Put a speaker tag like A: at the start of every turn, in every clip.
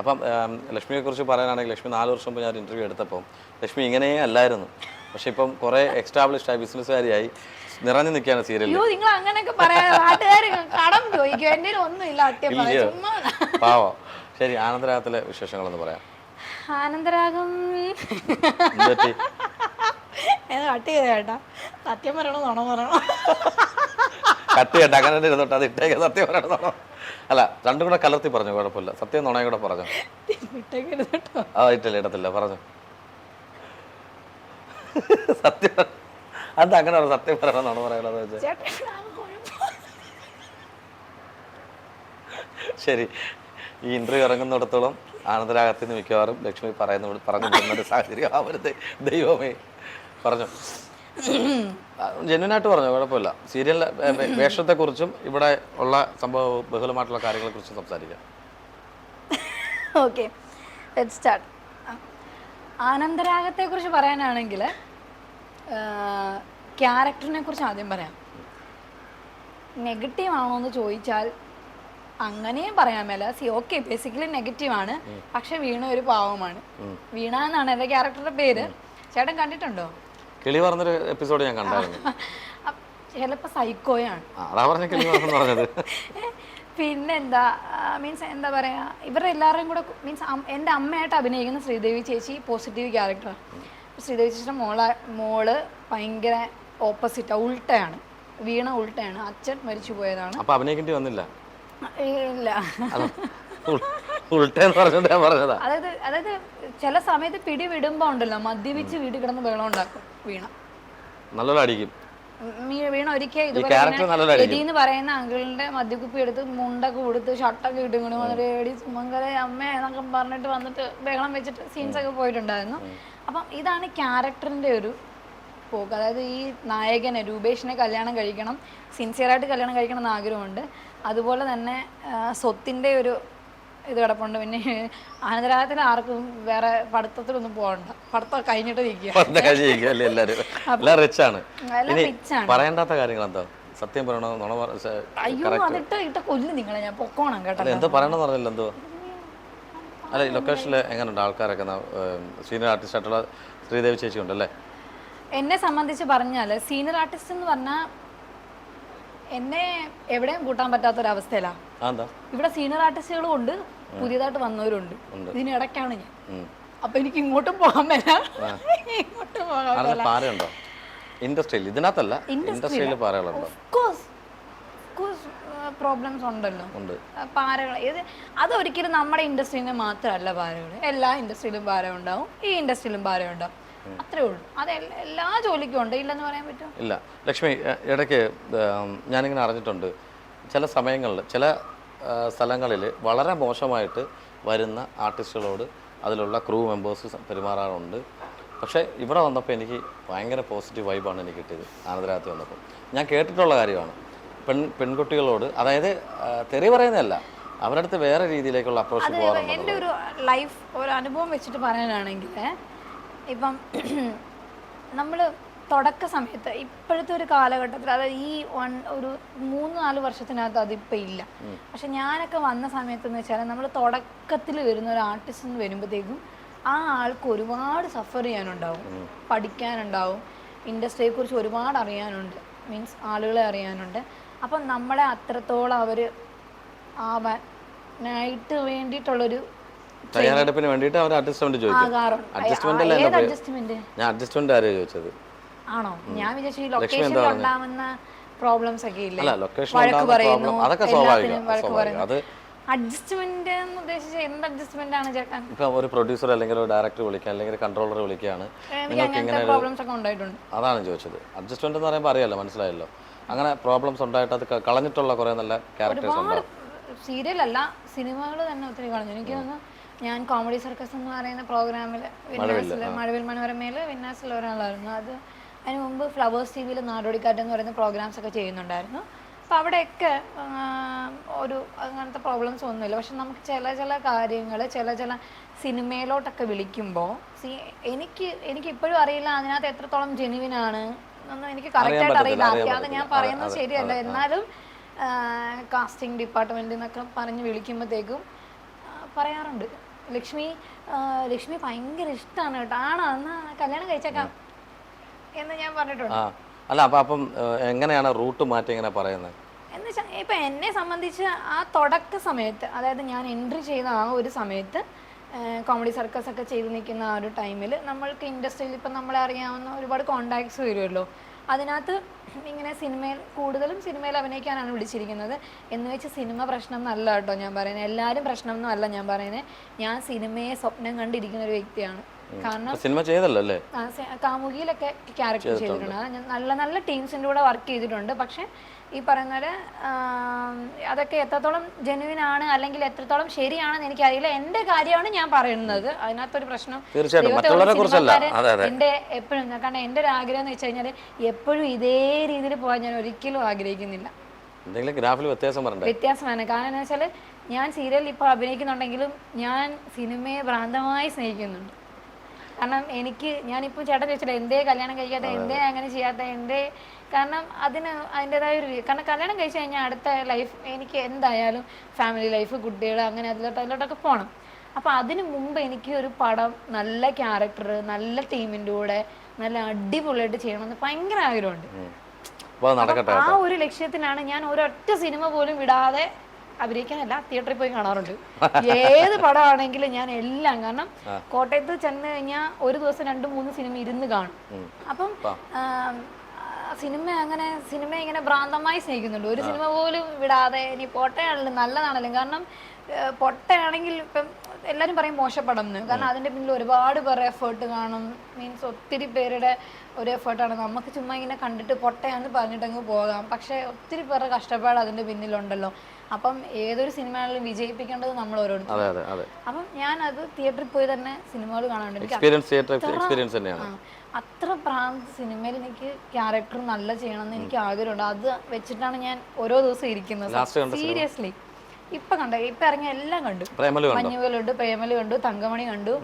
A: അപ്പം ലക്ഷ്മിയെ കുറിച്ച് പറയാനാണെങ്കിൽ ലക്ഷ്മി നാല് വർഷം മുമ്പ് ഞാൻ ഇന്റർവ്യൂ എടുത്തപ്പോൾ ലക്ഷ്മി ഇങ്ങനെ അല്ലായിരുന്നു. പക്ഷെ ഇപ്പം കുറെ എക്സ്റ്റാബ്ലിഷ്ഡ് ആയി ബിസിനസ്സുകാരിയായി നിറഞ്ഞു നിൽക്കുകയാണ് സീരിയൽ
B: പാവോ നിങ്ങൾ അങ്ങനെയൊക്കെ കടം ചോദിക്കും.
A: പാവം. ശരി ആനന്ദരാഗത്തിലെ വിശേഷങ്ങളൊന്ന് പറയാം.
B: ആനന്ദരാഗം കട്ട് ചെയ്ത ചേട്ടാ? സത്യം പറയണോ നുണ പറയണോ?
A: കട്ട് ചെയ്യട്ടെ അങ്ങനെ ഇരുന്നോട്ടെ അത് ഇട്ടേക്ക് സത്യം പറയണമെന്നോ അല്ല രണ്ടും കൂടെ കലർത്തി പറഞ്ഞു കുഴപ്പമില്ല. സത്യം നുണയും കൂടെ പറഞ്ഞു. ആ ഇട്ടില്ല ഇടത്തില്ല പറഞ്ഞു. സത്യം അത് അങ്ങനെ സത്യം പറയണമെന്നാണ് പറയണത് വെച്ചാൽ. ശരി. ഈ ഇന്റർവ്യൂ ഇറങ്ങുന്നിടത്തോളം ആനന്ദരാഗത്തിന് മിക്കവാറും ലക്ഷ്മി പറയുന്ന പറഞ്ഞു വിടുന്ന ഒരു സാഹചര്യം ആവരുത്. ദൈവമേ. പറഞ്ഞു. ജെന്വിനായിട്ട് പറഞ്ഞു കുഴപ്പമില്ല. സീരിയലിലെ വേഷത്തെക്കുറിച്ചും ഇവിടെ ഉള്ള സംഭവ ബഹുലമായിട്ടുള്ള കാര്യങ്ങളെക്കുറിച്ചും സംസാരിക്കാം.
B: ഓക്കെ. സ്റ്റാർട്ട് ആനന്ദരാഗത്തെ കുറിച്ച് പറയാനാണെങ്കിൽ ക്യാരക്ടറിനെ കുറിച്ച് ആദ്യം പറയാം. നെഗറ്റീവ് ആണോ എന്ന് ചോദിച്ചാൽ അങ്ങനെയും പറയാൻ മേല. സി ഓക്കെ ബേസിക്കലി നെഗറ്റീവ് ആണ്. പക്ഷെ വീണ ഒരു പാവമാണ്. വീണ എന്നാണ് എന്റെ ക്യാരക്ടറുടെ പേര്. ചേട്ടൻ കണ്ടിട്ടുണ്ടോ?
A: കിളി പറഞ്ഞൊരു എപ്പിസോഡ് ഞാൻ കണ്ടായിരുന്നു.
B: ചിലപ്പോൾ സൈക്കോയാണ്.
A: അതാ പറഞ്ഞ കിളി പറഞ്ഞെന്ന് പറഞ്ഞത്.
B: പിന്നെന്താ മീൻസ് എന്താ പറയാ ഇവരുടെ എല്ലാവരുടെയും കൂടെ മീൻസ് എന്റെ അമ്മയായിട്ട് അഭിനയിക്കുന്ന ശ്രീദേവി ചേച്ചി പോസിറ്റീവ് ക്യാരക്ടറാണ് ശ്രീദേവി ചേച്ചിയുടെ മോള മോൾ ഭയങ്കര ഓപ്പോസിറ്റാണ് ഉൾട്ടയാണ്. വീണ ഉൾട്ടയാണ്. അച്ഛൻ മരിച്ചു പോയതാണ്
A: അപ്പൊ അഭിനയിക്കേണ്ടി വന്നില്ല?
B: ഇല്ല. അതായത് അതായത് ചില സമയത്ത് പിടി വിടുമ്പോ ഉണ്ടല്ലോ മദ്യപിച്ച് വീട്ടിൽ കിടന്ന് വെള്ളം ഉണ്ടാക്കും വീണ.
A: നല്ലോണം അടിക്കും
B: വീണ ഒരിക്കൽ
A: നല്ലോണം
B: പറയുന്ന അങ്കിളിന്റെ മദ്യക്കുപ്പി എടുത്ത് മുണ്ടൊക്കെ കൊടുത്ത് ഷർട്ടൊക്കെ ഇട്ട് ഇങ്ങനെ വന്നിട്ട് എടി സുമംഗല അമ്മ എന്നൊക്കെ പറഞ്ഞിട്ട് വന്നിട്ട് ബഹളം വെച്ചിട്ട് സീൻസ് ഒക്കെ പോയിട്ടുണ്ടായിരുന്നു. അപ്പം ഇതാണ് ക്യാരക്ടറിന്റെ ഒരു പോക്ക്. അതായത് ഈ നായകനെ രൂപേഷിനെ കല്യാണം കഴിക്കണം സിൻസിയറായിട്ട് കല്യാണം കഴിക്കണം എന്ന് ആഗ്രഹമുണ്ട്. അതുപോലെ തന്നെ ആ, സ്വത്തിന്റെ ഒരു ഇത് കിടപ്പുണ്ട്. പിന്നെ ആനന്ദരാഗത്തിൽ ആർക്കും വേറെ പഠിത്തത്തിലൊന്നും പോകണ്ട. പഠിത്തം കഴിഞ്ഞിട്ട് നിൽക്കുക.
A: പറയേണ്ടാത്ത കാര്യങ്ങൾ എന്താ സത്യം പറയണോ?
B: അയ്യോ അതിട്ട് ഇട്ട കൊല്ലു നിങ്ങളെ. ഞാൻ പൊക്കോണം കേട്ടോ.
A: എന്തോ പറയണമെന്ന് പറഞ്ഞില്ല എന്തോ അല്ല ലൊക്കേഷനിൽ എങ്ങനെയുണ്ട് ആൾക്കാരൊക്കെ സീനിയർ ആർട്ടിസ്റ്റ് ആയിട്ടുള്ള ശ്രീദേവി ചേച്ചി ഉണ്ടല്ലേ
B: എന്നെ സംബന്ധിച്ച് പറഞ്ഞാൽ സീനിയർ ആർട്ടിസ്റ്റ് എന്ന് പറഞ്ഞാൽ എന്നെ എവിടെയും കൂട്ടാൻ പറ്റാത്തൊരവസ്ഥയിലാണ് ഇവിടെ സീനിയർ ആർട്ടിസ്റ്റുകളും ഉണ്ട്. പുതിയതായിട്ട് വന്നവരുണ്ട്. ഇതിനിടയ്ക്കാണ് ഞാൻ. അപ്പൊ എനിക്ക് ഇങ്ങോട്ടും പോകാൻ ഇങ്ങോട്ടും പോകാൻ
A: അതിന് പാരയുണ്ടോ ഇൻഡസ്ട്രിയിൽ ഇതിനകത്തല്ല. ഇൻഡസ്ട്രിയിൽ പാരകളുണ്ടോ
B: പ്രോബ്ലംസ് ഉണ്ടല്ലോ.
A: ഉണ്ട്.
B: പാരകൾ ഇത് അതൊരിക്കലും നമ്മുടെ ഇൻഡസ്ട്രീനെ മാത്രമല്ല പാരകൾ എല്ലാ ഇൻഡസ്ട്രിയിലും പാര ഉണ്ടാവും ഈ ഇൻഡസ്ട്രിയിലും പാര ഉണ്ടാവും അത്രേ ഉള്ളൂ. അത് എല്ലാ ജോലിക്കും ഉണ്ട്. ഇല്ലെന്ന് പറയാൻ പറ്റും
A: ഇല്ല. ലക്ഷ്മി ഇടയ്ക്ക് ഞാനിങ്ങനെ അറിഞ്ഞിട്ടുണ്ട്. ചില സമയങ്ങളിൽ ചില സ്ഥലങ്ങളിൽ വളരെ മോശമായിട്ട് വരുന്ന ആർട്ടിസ്റ്റുകളോട് അതിലുള്ള ക്രൂ മെമ്പേഴ്സ് പെരുമാറാറുണ്ട്. പക്ഷേ ഇവിടെ വന്നപ്പോൾ എനിക്ക് ഭയങ്കര പോസിറ്റീവ് വൈബാണ് എനിക്ക് കിട്ടിയത് ആനന്ദരാത്രി വന്നപ്പോൾ. ഞാൻ കേട്ടിട്ടുള്ള കാര്യമാണ്. പെൺ പെൺകുട്ടികളോട് അതായത് തെറി പറയുന്നതല്ല അവരുടെ അടുത്ത് വേറെ രീതിയിലേക്കുള്ള അപ്രോച്ച് പോകാറുണ്ട്
B: എന്റെ ഒരു ലൈഫ് ഒരു അനുഭവം വെച്ചിട്ട് പറയാനാണെങ്കിൽ ഇപ്പം നമ്മൾ തുടക്ക സമയത്ത് ഇപ്പോഴത്തെ ഒരു കാലഘട്ടത്തിൽ അതായത് ഈ വൺ ഒരു മൂന്ന് നാല് വർഷത്തിനകത്ത് അതിപ്പോൾ ഇല്ല. പക്ഷെ ഞാനൊക്കെ വന്ന സമയത്ത് എന്ന് വെച്ചാൽ നമ്മൾ തുടക്കത്തിൽ വരുന്ന ഒരു ആർട്ടിസ്റ്റ് എന്ന് വരുമ്പോഴത്തേക്കും ആ ആൾക്ക് ഒരുപാട് സഫർ ചെയ്യാനുണ്ടാവും. പഠിക്കാനുണ്ടാവും. ഇൻഡസ്ട്രിയെ കുറിച്ച് ഒരുപാട് അറിയാനുണ്ട്. മീൻസ് ആളുകളെ അറിയാനുണ്ട്. അപ്പം നമ്മളെ അത്രത്തോളം അവർ ആവാനായിട്ട് വേണ്ടിയിട്ടുള്ളൊരു
A: തയ്യാറെടുപ്പിന് വേണ്ടിയിട്ട് അവർ അഡ്ജസ്റ്റ്മെന്റ് ചോദിക്കും. അഡ്ജസ്റ്റ്മെന്റ് ഞാൻ അഡ്ജസ്റ്റ്മെന്റ് ആരെയാണ് ചോദിച്ചത്?
B: ആണോ? ഞാൻ വിചാരിച്ചു ഈ
A: ലൊക്കേഷൻ
B: ലൊക്കേഷനിൽ ഉണ്ടാവുന്ന പ്രോബ്ലംസ് ഒക്കെ ഇല്ലേ? വഴക്ക് പറയുന്നു.
A: അതൊക്കെ സ്വാഭാവികം അത്
B: അഡ്ജസ്റ്റ്മെന്റ് എന്ന് ഉദ്ദേശിച്ച എന്ത് അഡ്ജസ്റ്റ്മെന്റ് ആണ് ചേട്ടൻ?
A: ഇപ്പൊ ഒരു പ്രൊഡ്യൂസർ അല്ലെങ്കിൽ ഒരു ഡയറക്ടർ വിളിക്കുക അല്ലെങ്കിൽ കൺട്രോളർ വിളിക്കുകയാണ്. നിങ്ങൾക്ക് ഇങ്ങനെ
B: പ്രോബ്ലംസ് ഒക്കെ ഉണ്ടായിട്ടുണ്ട്.
A: അതാണ് ചോദിച്ചത്. അഡ്ജസ്റ്റ്മെന്റ് എന്ന് പറയുമ്പോൾ അറിയാലോ മനസ്സിലായല്ലോ. അങ്ങനെ പ്രോബ്ലംസ് ഉണ്ടായിട്ട് അത് കളഞ്ഞിട്ടുള്ള കുറേ നല്ല ക്യാരക്ടേഴ്സ്
B: ഉണ്ട്?
A: ഉണ്ടാവും
B: സീരിയൽ അല്ല സിനിമകൾ തന്നെ ഒത്തിരി കളഞ്ഞു. എനിക്ക് തോന്നുന്നു ഞാൻ കോമഡി സർക്കസ് എന്ന് പറയുന്ന പ്രോഗ്രാമിൽ വിന്നാസിൽ മഴവിൽ മനോരമയിൽ വിന്നാസിൽ ഒരാളായിരുന്നു. അത് അതിന് മുമ്പ് ഫ്ലവേഴ്സ് ടി വിയിൽ നാടോടിക്കാറ്റ് എന്ന് പറയുന്ന പ്രോഗ്രാംസ് ഒക്കെ ചെയ്യുന്നുണ്ടായിരുന്നു. അപ്പോൾ അവിടെയൊക്കെ ഒരു അങ്ങനത്തെ പ്രോബ്ലംസ് ഒന്നുമില്ല. പക്ഷെ നമുക്ക് ചില ചില കാര്യങ്ങൾ ചില ചില സിനിമയിലോട്ടൊക്കെ വിളിക്കുമ്പോൾ സി എനിക്ക് എനിക്ക് ഇപ്പോഴും അറിയില്ല അതിനകത്ത് എത്രത്തോളം ജെനുവിനാണ് എന്നൊന്നും എനിക്ക് കറക്റ്റായിട്ട് അറിയില്ല. അറിയാതെ ഞാൻ പറയുന്നത് ശരിയല്ല. എന്നാലും കാസ്റ്റിംഗ് ഡിപ്പാർട്ട്മെന്റിൽ നിന്നൊക്കെ പറഞ്ഞ് വിളിക്കുമ്പോഴത്തേക്കും പറയാറുണ്ട്. ലക്ഷ്മി ലക്ഷ്മി ഭയങ്കര ഇഷ്ടമാണ് കേട്ടോ. ആണോ? എന്നാ കല്യാണം കഴിച്ചേക്കാം. എന്ന് ഞാൻ പറഞ്ഞിട്ടുണ്ട്.
A: അല്ല അപ്പൊ അപ്പം എങ്ങനെയാണ് റൂട്ട് മാറ്റി എങ്ങനെ പറയുന്നത്?
B: എന്ന് വെച്ചാൽ ഇപ്പം എന്നെ സംബന്ധിച്ച് ആ തുടക്ക സമയത്ത് അതായത് ഞാൻ എൻട്രി ചെയ്ത ആ ഒരു സമയത്ത് കോമഡി സർക്കസ് ഒക്കെ ചെയ്ത് നിൽക്കുന്ന ആ ഒരു ടൈമിൽ നമ്മൾക്ക് ഇൻഡസ്ട്രിയിൽ ഇപ്പം നമ്മളെ അറിയാവുന്ന ഒരുപാട് കോണ്ടാക്ട്സ് വരുമല്ലോ അതിനകത്ത് ഇങ്ങനെ സിനിമയിൽ കൂടുതലും സിനിമയിൽ അഭിനയിക്കാനാണ് വിളിച്ചിരിക്കുന്നത്. എന്ന് വെച്ച് സിനിമ പ്രശ്നം എന്നല്ല കേട്ടോ ഞാൻ പറയുന്നത് എല്ലാവരും പ്രശ്നം ഒന്നും അല്ല ഞാൻ പറയുന്നത് ഞാൻ സിനിമയെ സ്വപ്നം കണ്ടിരിക്കുന്ന ഒരു വ്യക്തിയാണ്. കാരണം
A: സിനിമ ചെയ്തല്ലോ അല്ലേ?
B: കാമുകിയിലൊക്കെ ക്യാരക്ടർ ചെയ്തിട്ടുണ്ട്. നല്ല നല്ല ടീംസിന്റെ കൂടെ വർക്ക് ചെയ്തിട്ടുണ്ട്. പക്ഷെ ഈ പറയുന്ന പോലെ അതൊക്കെ എത്രത്തോളം ജെനുവിൻ ആണ് അല്ലെങ്കിൽ എത്രത്തോളം ശരിയാണെന്ന് എനിക്കറിയില്ല. എന്റെ കാര്യമാണ് ഞാൻ പറയുന്നത്. അതിനകത്തൊരു പ്രശ്നം എന്റെ എപ്പോഴും കാരണം എന്റെ ഒരു ആഗ്രഹം എന്ന് വെച്ച് കഴിഞ്ഞാൽ എപ്പോഴും ഇതേ രീതിയിൽ പോകാൻ ഞാൻ ഒരിക്കലും ആഗ്രഹിക്കുന്നില്ല.
A: എന്തെങ്കിലും ഗ്രാഫിൽ വ്യത്യാസം
B: വ്യത്യാസമാണ്. കാരണം എന്താ വെച്ചാൽ ഞാൻ സീരിയലിൽ ഇപ്പോൾ അഭിനയിക്കുന്നുണ്ടെങ്കിലും ഞാൻ സിനിമയെ ഭ്രാന്തമായി സ്നേഹിക്കുന്നുണ്ട്. കാരണം എനിക്ക് ഞാനിപ്പോൾ ചേട്ടൻ ചോദിച്ചില്ല എന്തേ കല്യാണം കഴിക്കാത്ത? എന്തേ അങ്ങനെ ചെയ്യാത്ത? എന്തേ? കാരണം അതിന് അതിന്റെതായ ഒരു കാരണം കല്യാണം കഴിച്ചു കഴിഞ്ഞാൽ അടുത്ത ലൈഫ് എനിക്ക് എന്തായാലും ഫാമിലി ലൈഫ് കുട്ടികൾ അങ്ങനെ അതിലോട്ട് അതിലോട്ടൊക്കെ പോകണം അപ്പോൾ അതിനു മുമ്പ് എനിക്ക് ഒരു പടം നല്ല ക്യാരക്ടർ നല്ല ടീമിന്റെ കൂടെ നല്ല അടിപൊളിയായിട്ട് ചെയ്യണമെന്ന് ഭയങ്കര ആഗ്രഹമുണ്ട്. ആ ഒരു ലക്ഷ്യത്തിനാണ് ഞാൻ ഒരൊറ്റ സിനിമ പോലും വിടാതെ അഭിനയിക്കാനല്ല തിയേറ്ററിൽ പോയി കാണാറുണ്ട്. ഏത് പടമാണെങ്കിലും ഞാൻ എല്ലാം കാരണം കോട്ടയത്ത് ചെന്ന് കഴിഞ്ഞാൽ ഒരു ദിവസം രണ്ടും മൂന്ന് സിനിമ ഇരുന്ന് കാണും. അപ്പം സിനിമ അങ്ങനെ സിനിമ ഇങ്ങനെ ഭ്രാന്തമായി സ്നേഹിക്കുന്നുണ്ട്. ഒരു സിനിമ പോലും വിടാതെ ഇനി പൊട്ടയാണെങ്കിലും നല്ലതാണെങ്കിലും. കാരണം പൊട്ടയാണെങ്കിൽ ഇപ്പം എല്ലാവരും പറയും മോശപ്പടം എന്ന് കാരണം അതിന്റെ പിന്നിൽ ഒരുപാട് പേർ എഫേർട്ട് കാണും. മീൻസ് ഒത്തിരി പേരുടെ ഒരു എഫേർട്ടാണ് നമുക്ക് ചുമ്മാ ഇങ്ങനെ കണ്ടിട്ട് പൊട്ടയാന്ന് പറഞ്ഞിട്ടങ്ങ് പോകാം. പക്ഷെ ഒത്തിരി പേരുടെ കഷ്ടപ്പാട് അതിന്റെ പിന്നിലുണ്ടല്ലോ. അപ്പം ഏതൊരു സിനിമയാണെങ്കിലും വിജയിപ്പിക്കേണ്ടത് നമ്മൾ ഓരോരുത്തരും. അപ്പം ഞാൻ അത് തിയേറ്ററിൽ പോയി തന്നെ സിനിമകൾ കാണാറുണ്ട്
A: എക്സ്പീരിയൻസ് തന്നെയാണ്.
B: അത്ര പ്രാന്ത് സിനിമയിൽ എനിക്ക് ക്യാരക്ടർ നല്ല ചെയ്യണമെന്ന് എനിക്ക് ആഗ്രഹമുണ്ട്. അത് വെച്ചിട്ടാണ് ഞാൻ ഓരോ ദിവസം ഇരിക്കുന്നത്. സീരിയസ്ലി ഇപ്പൊ കണ്ട? ഇപ്പൊ ഇറങ്ങിയ എല്ലാം കണ്ടു.
A: പ്രേമലു കണ്ടോ?
B: മഞ്ഞുകളുണ്ട് പ്രേമലു കണ്ടു തങ്കമണി കണ്ടു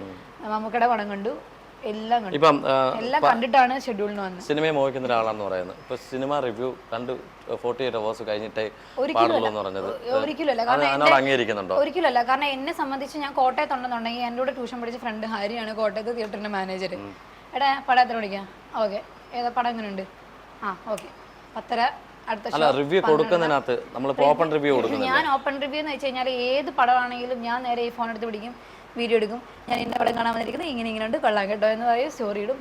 B: മമ്മൂക്കയുടെ പടം കണ്ടു എല്ലാം കണ്ടു.
A: ഇപ്പം
B: എല്ലാം കണ്ടിട്ടാണ് ഷെഡ്യൂളിന് വന്നത്.
A: സിനിമയെ മോഹിക്കുന്ന ഒരാളാണെന്ന് പറയുന്നത്. ഇപ്പൊ സിനിമ റിവ്യൂ കണ്ടു ഫോർട്ടി എയ്റ്റ് അവേഴ്സ് കഴിഞ്ഞിട്ടേ പാടുള്ളൂ എന്ന് പറഞ്ഞത്.
B: ഒരിക്കലുമല്ല കാരണം
A: അംഗീകരിക്കുന്നുണ്ടോ?
B: ഒരിക്കലല്ല കാരണം എന്നെ സംബന്ധിച്ച് ഞാൻ കോട്ടയത്തുണ്ടെന്നുണ്ടെങ്കിൽ എന്റെ കൂടെ ട്യൂഷൻ പഠിച്ച ഫ്രണ്ട് ഹാരിയാണ് കോട്ടയത്ത് തിയേറ്ററിന്റെ മാനേജർ എടാ പടം എത്ര മണിക്കാ? ഓക്കെ ഏതാ പടം എങ്ങനെയുണ്ട് ആ ഓക്കെ പത്തര
A: അല്ല റിവ്യൂ കൊടുക്കുന്നതിനകത്ത് നമ്മൾ ഓപ്പൺ റിവ്യൂ കൊടുക്കുന്നത്
B: ഞാൻ ഓപ്പൺ റിവ്യൂ എന്ന് വെച്ച് കഴിഞ്ഞാൽ ഏത് പടമാണെങ്കിലും ഞാൻ നേരെ ഈ ഫോൺ എടുത്ത് പിടിക്കും വീഡിയോ എടുക്കും. ഞാൻ ഇന്ന പടം കാണാൻ വന്നിരിക്കുന്നത് ഇങ്ങനെ ഇങ്ങനെ ഉണ്ട് കൊള്ളാം കേട്ടോ എന്ന് പറയും സ്റ്റോറി ഇടും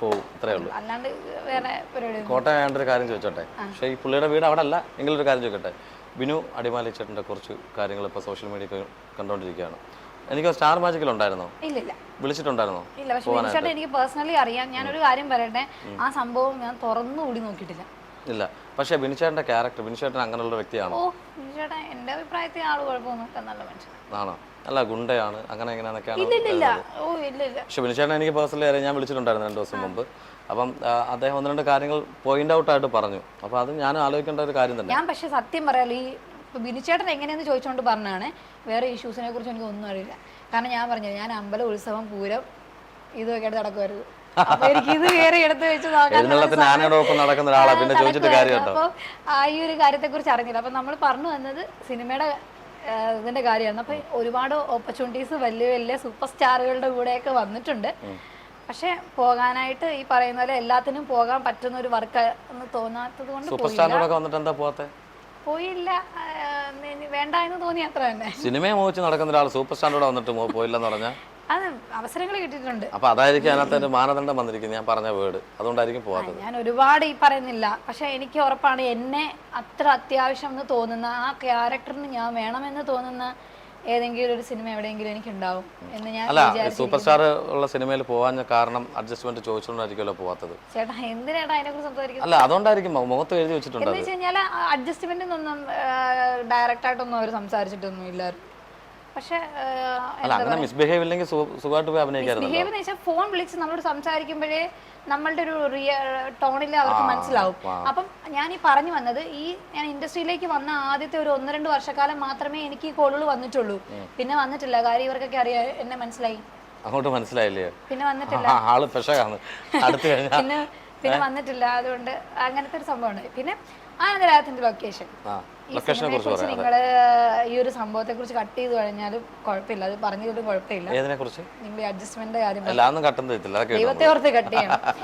B: പോകും.
A: ഇത്രേ ഉള്ളൂ.
B: അല്ലാണ്ട് വേറെ പരിപാടി
A: കോട്ടയം ആയതുകൊണ്ട് ഒരു കാര്യം ചോദിച്ചോട്ടെ? പക്ഷേ ഈ പുള്ളിയുടെ വീട് അവിടെ അല്ല. എങ്കിലൊരു കാര്യം ചോദിക്കട്ടെ? ബിനു അടിമാലി ചേട്ടന്റെ കുറച്ച് കാര്യങ്ങൾ ഇപ്പോൾ സോഷ്യൽ മീഡിയ കണ്ടുകൊണ്ടിരിക്കുകയാണ് എനിക്ക് സ്റ്റാർ മാജിക്കിൽ ഉണ്ടായിരുന്നോ?
B: ഇല്ല
A: വിളിച്ചിട്ടുണ്ടായിരുന്നോ?
B: ഇല്ല പക്ഷേ എനിക്ക് പേഴ്സണലി അറിയാം. ഞാനൊരു കാര്യം പറയട്ടെ? ആ സംഭവം ഞാൻ തുറന്നു കൂടി നോക്കിയിട്ടില്ല.
A: ഇല്ല. പക്ഷേ ബിനിച്ചേട്ടന്റെ ക്യാരക്ടർ ബിനിച്ചേട്ടൻ അങ്ങനെയുള്ള വ്യക്തിയാണോ?
B: ഓ വിനിച്ചേട്ടൻ എന്റെ അഭിപ്രായത്തിൽ ആൾ കുഴപ്പമൊന്നുമില്ല നല്ല മനുഷ്യൻ.
A: ആണോ? അല്ല ഗുണ്ടയാണ്. അങ്ങനെ എങ്ങനെയാണെന്നൊക്കെയാണ്
B: ഇല്ല ഇല്ല ഓ ഇല്ല ഇല്ല
A: പക്ഷെ ബിനിച്ചേട്ടൻ എനിക്ക് പേഴ്സണലി അറിയാം ഞാൻ വിളിച്ചിട്ടുണ്ടായിരുന്നു രണ്ട് ദിവസം മുമ്പ്. അപ്പം ആ, അദ്ദേഹം ഒന്ന് രണ്ട് കാര്യങ്ങൾ പോയിന്റ് ഔട്ട് ആയിട്ട് പറഞ്ഞു. അപ്പോൾ അത് ഞാൻ ആലോചിക്കേണ്ട ഒരു കാര്യം തന്നെ.
B: ഞാൻ പക്ഷെ സത്യം പറയാലോ ഈ ഇപ്പൊ ബിനിച്ചേട്ടൻ എങ്ങനെയെന്ന് ചോദിച്ചുകൊണ്ട് പറഞ്ഞാണ് വേറെ ഇഷ്യൂസിനെ കുറിച്ച് എനിക്ക് ഒന്നും അറിയില്ല. കാരണം ഞാൻ പറഞ്ഞു ഞാൻ അമ്പല ഉത്സവം പൂരം ഇതൊക്കെ എടുത്ത് നടക്കുമായിരുന്നു. അപ്പൊ എനിക്ക് ഇത് കയറി എടുത്ത് വെച്ച്
A: എഴുന്നള്ളത്തിന് ആനയോടൊപ്പം നടക്കുന്ന ഒരാളാണ് പിന്നെ ചോദിച്ചിട്ട് കാര്യമുണ്ടോ? കേട്ടോ
B: ആ ഈ ഒരു കാര്യത്തെ കുറിച്ച് അറിഞ്ഞില്ല. അപ്പൊ നമ്മൾ പറഞ്ഞു വന്നത് സിനിമയുടെ ആ, ഇതിന്റെ കാര്യമാണ്. അപ്പൊ ഒരുപാട് ഓപ്പർച്യൂണിറ്റീസ് വലിയ വലിയ സൂപ്പർ സ്റ്റാറുകളുടെ കൂടെയൊക്കെ വന്നിട്ടുണ്ട്. പക്ഷെ പോകാനായിട്ട് ഈ പറയുന്ന പോലെ എല്ലാത്തിനും പോകാൻ പറ്റുന്ന ഒരു വർക്ക് എന്ന് തോന്നാത്തത് കൊണ്ട്
A: സൂപ്പർ സ്റ്റാറിനോടൊക്കെ വന്നിട്ട് എന്താ പോകാത്തെ
B: പോയില്ല. ആ, വേണ്ട എന്ന് തോന്നി അത്ര തന്നെ.
A: സിനിമയെ മോഹിച്ച് നടക്കുന്ന ഒരാൾ സൂപ്പർ സ്റ്റാറിനോട് വന്നിട്ട് മോ- പോയില്ലെന്ന് പറഞ്ഞാൽ
B: അത് അവസരങ്ങൾ കിട്ടിയിട്ടുണ്ട്.
A: അപ്പോൾ അതായിരിക്കും അതിനകത്ത് എന്റെ മാനദണ്ഡം വന്നിരിക്കുന്നത്. ഞാൻ പറഞ്ഞ വേർഡ് അതുകൊണ്ടായിരിക്കും പോകാത്തത്
B: ഞാൻ ഒരുപാട് ഈ പറയുന്നില്ല. പക്ഷെ എനിക്ക് ഉറപ്പാണ് എന്നെ അത്ര അത്യാവശ്യം എന്ന് തോന്നുന്ന ആ ക്യാരക്ടറിന് ഞാൻ വേണമെന്ന് തോന്നുന്ന ഏതെങ്കിലും ഒരു സിനിമ എവിടെയെങ്കിലും എനിക്ക് ഉണ്ടാവും എന്ന് ഞാൻ
A: അല്ല സൂപ്പർ സ്റ്റാർ ഉള്ള സിനിമയിൽ പോകാൻ കാരണം അഡ്ജസ്റ്റ്മെന്റ് ചോദിച്ചുകൊണ്ടായിരിക്കുമല്ലോ പോകാത്തത്
B: ചേട്ടാ എന്തിനാണ് അതിനെ കുറിച്ച് സംസാരിക്കുന്നത്?
A: അല്ല അതുകൊണ്ടായിരിക്കും മുഖത്ത് എഴുതി വെച്ചിട്ടുണ്ട്
B: എന്ന് വെച്ച് കഴിഞ്ഞാൽ അഡ്ജസ്റ്റ്മെന്റിനൊന്നും ഡയറക്റ്റ് ആയിട്ടൊന്നും അവർ സംസാരിച്ചിട്ടൊന്നും ഇല്ലായിരുന്നു. പക്ഷെ
A: അല്ല അങ്ങനെ മിസ്ബിഹേവ് ഇല്ലെങ്കിൽ സുഖമായിട്ട് പോയി അഭിനയിക്കായിരുന്നു
B: ബിഹേവ് എന്ന് ഫോൺ വിളിച്ച് നമ്മളോട് സംസാരിക്കുമ്പോഴേ നമ്മളുടെ ഒരു റിയ ടോണിൽ അവർക്ക് മനസ്സിലാവും. അപ്പം ഞാൻ ഈ പറഞ്ഞു വന്നത് ഈ ഞാൻ ഇൻഡസ്ട്രിയിലേക്ക് വന്ന ആദ്യത്തെ ഒരു ഒന്ന് രണ്ട് വർഷക്കാലം മാത്രമേ എനിക്ക് ഈ കോളുകൾ വന്നിട്ടുള്ളൂ. പിന്നെ വന്നിട്ടില്ല. കാര്യം ഇവർക്കൊക്കെ അറിയാ. എന്നെ മനസ്സിലായി.
A: അങ്ങോട്ട് മനസ്സിലായില്ലേ?
B: പിന്നെ വന്നിട്ടില്ല.
A: ആൾ പെശകാണ്. അടുത്ത് കഴിഞ്ഞാൽ
B: പിന്നെ പിന്നെ വന്നിട്ടില്ല. അതുകൊണ്ട് അങ്ങനത്തെ ഒരു സംഭവമാണ് പിന്നെ ആനന്ദരാഗത്തിന്റെ ലൊക്കേഷൻ
A: ലൊക്കേഷനെ കുറിച്ച് പറയാം
B: നിങ്ങൾ ഈ ഒരു സംഭവത്തെ കുറിച്ച് കട്ട് ചെയ്ത് കഴിഞ്ഞാലും കുഴപ്പമില്ല. അത് പറഞ്ഞതിലും കുഴപ്പമില്ല.
A: ഏതിനെ കുറിച്ച്
B: നിങ്ങൾ അഡ്ജസ്റ്റ്മെന്റ് കാര്യം
A: കട്ടം തരത്തില്ല
B: ദൈവത്തെ ഓർത്ത് കട്ട് ചെയ്യണം.